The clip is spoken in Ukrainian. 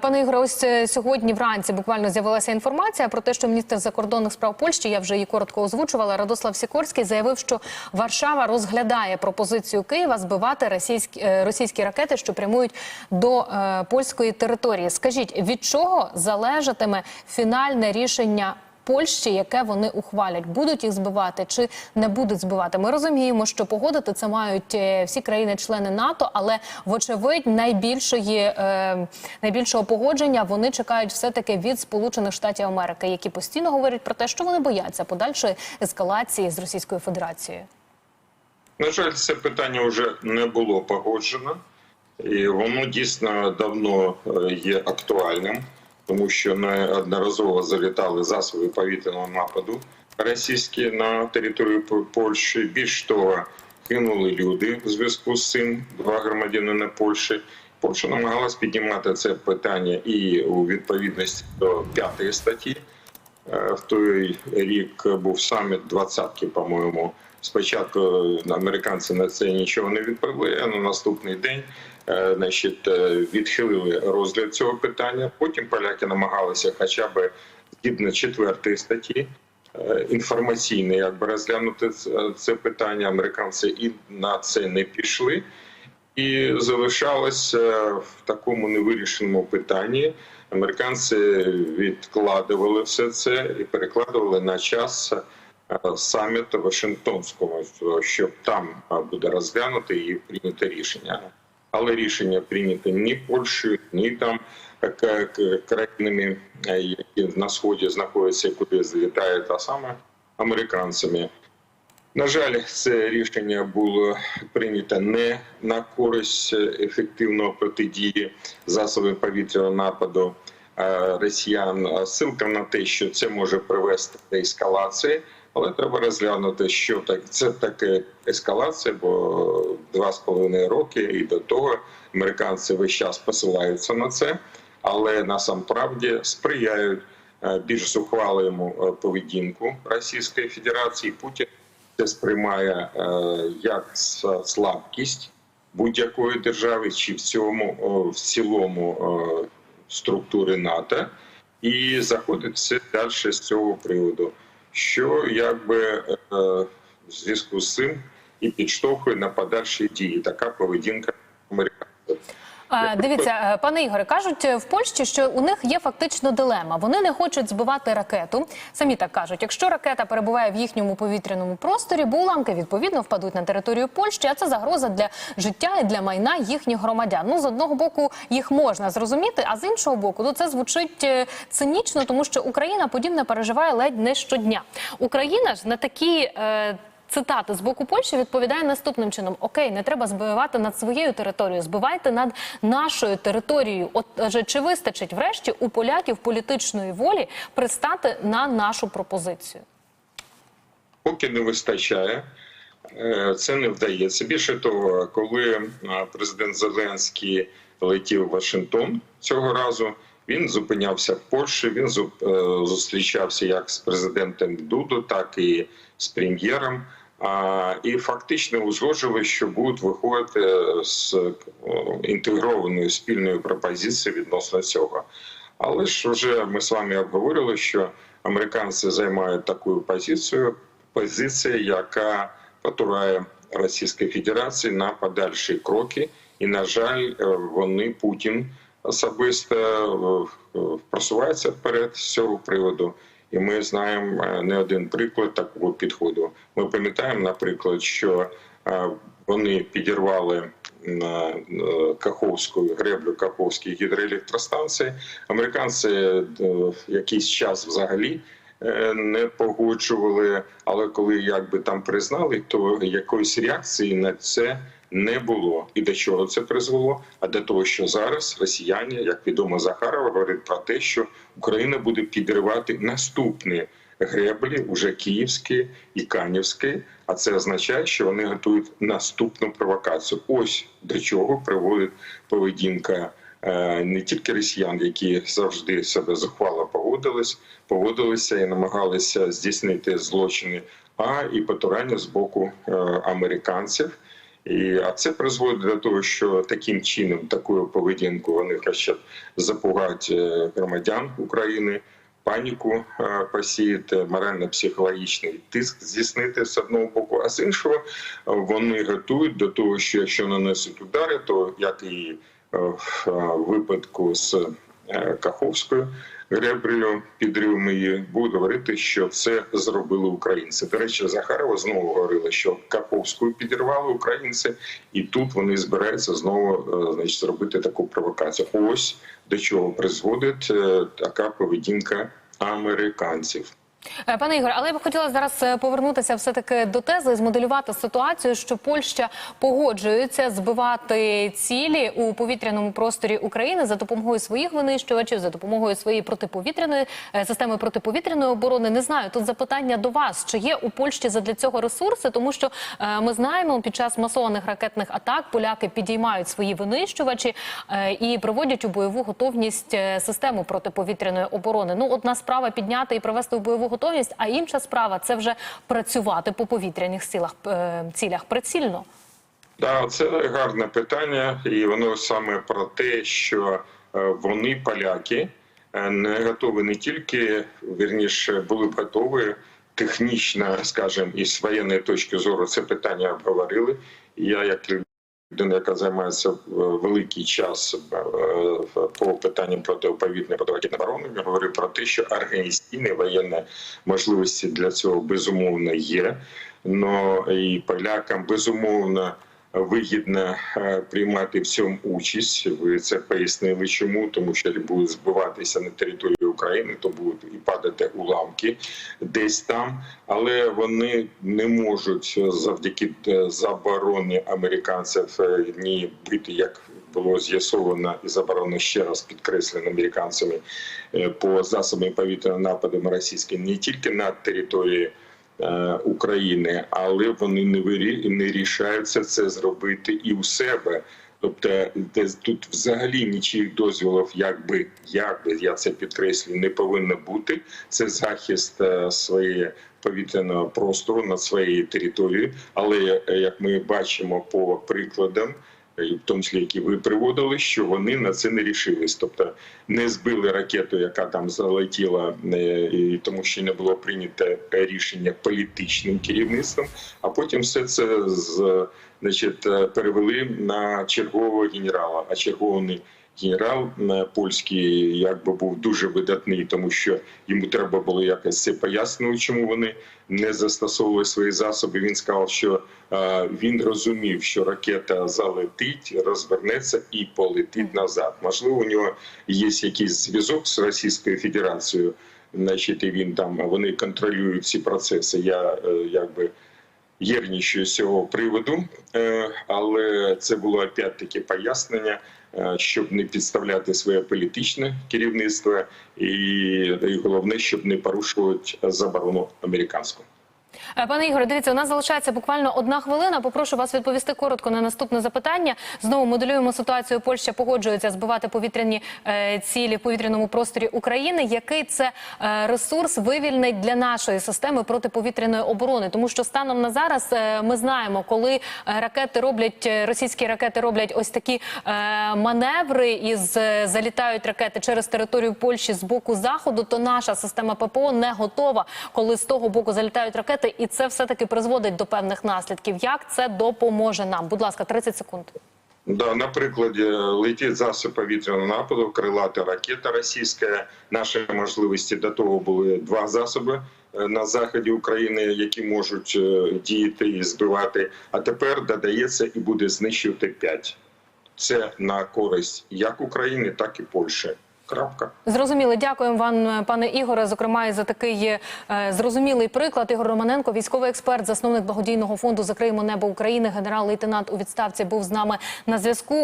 Пане Ігоре, ось е, сьогодні вранці буквально з'явилася інформація про те, що міністр закордонних справ Польщі, я вже її коротко озвучувала, Радослав Сікорський заявив, що Варшава розглядає пропозицію Києва збивати російські, е, російські ракети, що прямують до е, польської території. Скажіть, від чого залежатиме фінальне рішення? Польщі, яке вони ухвалять, будуть їх збивати чи не будуть збивати. Ми розуміємо, що погодити це мають е, всі країни-члени НАТО, але вочевидь найбільшої е, найбільшого погодження вони чекають все таки від Сполучених Штатів Америки, які постійно говорять про те, що вони бояться подальшої ескалації з Російською Федерацією. На жаль, це питання вже не було погоджено, і воно дійсно давно е, є актуальним, тому що неодноразово залітали засоби повітряного нападу російські на територію Польщі. Більш того, гинули люди в зв'язку з цим, два громадянина Польщі. Польща намагалась піднімати це питання і у відповідності до п'ятої статті. Е, В той рік був саміт двадцятки, по-моєму. Спочатку американці на це нічого не відповіли, а на наступний день е, значить, е, відхилили розгляд цього питання. Потім поляки намагалися хоча б згідно четвертої статті е, інформаційно якби розглянути це- питання. Американці і на це не пішли. І залишалося в такому невирішеному питанні. Американці відкладували все це і перекладували на час е, саміту Вашингтонського, щоб там е, буде розглянути і прийнято рішення. Але рішення прийнято ні Польщею, ні там е, країнами, е, які на сході знаходяться, куди злітають, а саме американцями. На жаль, це рішення було прийнято не на користь ефективного протидії засобів повітряного нападу е, росіян. А Ссылка на те, що це може привести до ескалації, але треба розглянути, що так це таке ескалація, бо два з половиною роки і до того американці весь час посилаються на це, але насамправді сприяють е, більш зухвалому е, поведінку Російської Федерації. Путін це сприймає е, як слабкість будь-якої держави, чи в цьому в цілому структури НАТО, і заходить все далі з цього приводу, що якби е, в зв'язку з цим і підштовхує на подальші дії. Така поведінка американців. Дивіться, е, пане Ігоре, кажуть е, в Польщі, що у них є фактично дилема. Вони не хочуть збивати ракету. Самі так кажуть, якщо ракета перебуває в їхньому повітряному просторі, бо уламки відповідно впадуть на територію Польщі, а це загроза для життя і для майна їхніх громадян. Ну з одного боку їх можна зрозуміти, а з іншого боку, ну це звучить е, цинічно, тому що Україна подібне переживає ледь не щодня. Україна ж на такі. Е, Цитати з боку Польщі відповідає наступним чином: Окей, не треба збивати над своєю територією, збивайте над нашою територією. От же чи вистачить врешті у поляків політичної волі пристати на нашу пропозицію? поки не вистачає. Е, Це не вдається. Більше того, коли е, президент Зеленський летів в Вашингтон цього разу, він зупинявся в Польщі. Він е, зустрічався як з президентом Дуду, так і з прем'єром. І фактично узгоджували, що будуть виходити з е, інтегрованою спільною пропозицією відносно цього. Але ж вже ми з вами обговорили, що американці займають таку позицію, позиція, яка потурає Російській Федерації на подальші кроки, і на жаль, е, вони Путін особисто е, просувається вперед з цього приводу. І ми знаємо е, не один приклад такого підходу. Ми пам'ятаємо, наприклад, що е, вони підірвали на е, Каховську греблю Каховської гідроелектростанції. Американці якийсь час взагалі не погоджували, але коли якби там признали, то якоїсь реакції на це не було. І до чого це призвело? А до того, що зараз росіяни, як відомо Захарова, говорить про те, що Україна буде підривати наступні греблі, уже київські і канівські. А це означає, що вони готують наступну провокацію. Ось до чого приводить поведінка е, не тільки росіян, які завжди себе зухвало поводились, поводилися і намагалися здійснити злочини, а і потурання з боку е, американців. І, а це призводить до того, що таким чином, такою поведінкою вони хочуть запугати е, громадян України, паніку е, посіяти, морально-психологічний тиск здійснити з одного боку, а з іншого вони готують до того, що якщо нанесуть удари, то як і е, в випадку з Каховською греблею, підривом її, будуть говорити, що це зробили українці. До речі, Захарова знову говорила, що Каховську підірвали українці, і тут вони збираються знову е, значить, зробити таку провокацію. Ось до чого призводить е, така поведінка американців. Е, Пане Ігоре, але я б хотіла зараз е, повернутися все таки до тези змоделювати ситуацію, що Польща погоджується збивати цілі у повітряному просторі України за допомогою своїх винищувачів, за допомогою своєї протиповітряної е, системи протиповітряної оборони. Не знаю, тут запитання до вас: чи є у Польщі задля цього ресурси? Тому що ми знаємо, під час масованих ракетних атак поляки підіймають свої винищувачі і проводять у бойову готовність систему протиповітряної оборони. Ну, одна справа підняти і провести в бойову готовність, а інша справа це вже працювати по повітряних силах е, цілях прицільно. Да, це гарне питання, і воно саме про те, що е, вони, поляки, е, не готові не тільки вірніше були б готові технічно, скажімо, і з воєнної точки зору це питання обговорили. Я як людина, яка займається е, великий час е, по питанням протиповітряної протиракетної оборони, я говорив про те, що організаційні воєнні можливості для цього безумовно є. Но і полякам безумовно вигідно е, приймати в цьому участь. Ви це пояснили, чому тому, що будуть збиватися на території України, то будуть і падати уламки десь там, але вони не можуть завдяки е, забороні американців е, ні бити як. Було з'ясовано і заборонено ще раз підкреслено американцями е, по засобам повітряного нападу російським не тільки на території України, але вони не вирі... не рішаються це зробити і у себе. Тобто, тут взагалі нічих дозволів, якби якби я це підкреслюю, не повинно бути. Це захист е, своєї повітряного простору над своєю територією. Але е, як ми бачимо по прикладам, в тому числі, які ви приводили, що вони на це не рішились. Тобто не збили ракету, яка там залетіла, е, і тому що не було прийнято рішення політичним керівництвом. А потім все це з значить, е, перевели на чергового генерала. А черговий генерал польський якби був дуже видатний, тому що йому треба було якось це пояснити, чому вони не застосовували свої засоби. Він сказав, що е, він розумів, що ракета залетить, розвернеться і полетить назад. Можливо, у нього є якийсь зв'язок з Російською Федерацією. Значить, і він там вони контролюють ці процеси. Я е, якби єрнічую з цього приводу, Е, але це було опять-таки пояснення, е, щоб не підставляти своє політичне керівництво, і головне, щоб не порушувати заборону американську. Е, Пане Ігоре, дивіться, у нас залишається буквально одна хвилина. Попрошу вас відповісти коротко на наступне запитання. Знову моделюємо ситуацію. Польща погоджується збивати повітряні е, цілі в повітряному просторі України. Який це е, ресурс вивільнить для нашої системи протиповітряної оборони? Тому що станом на зараз ми знаємо, коли ракети роблять російські ракети роблять ось такі маневри і з- залітають ракети через територію Польщі з боку заходу, то наша система ППО не готова, коли з того боку залітають ракети, і це все таки призводить до певних наслідків. Як це допоможе нам? Будь ласка, 30 секунд. Да, на прикладі летить засіб повітряного нападу, крилата ракета російська. Наші можливості до того були два засоби е, на заході України, які можуть е, діяти і збивати. А тепер додається і буде знищувати п'ять. Це на користь як України, так і Польщі. Крапка. Зрозуміло, дякуємо вам, е, пане Ігоре. Зокрема, і за такий е, зрозумілий приклад. Ігор Романенко, військовий експерт, засновник благодійного фонду Закриємо небо України, генерал-лейтенант у відставці, був з нами на зв'язку.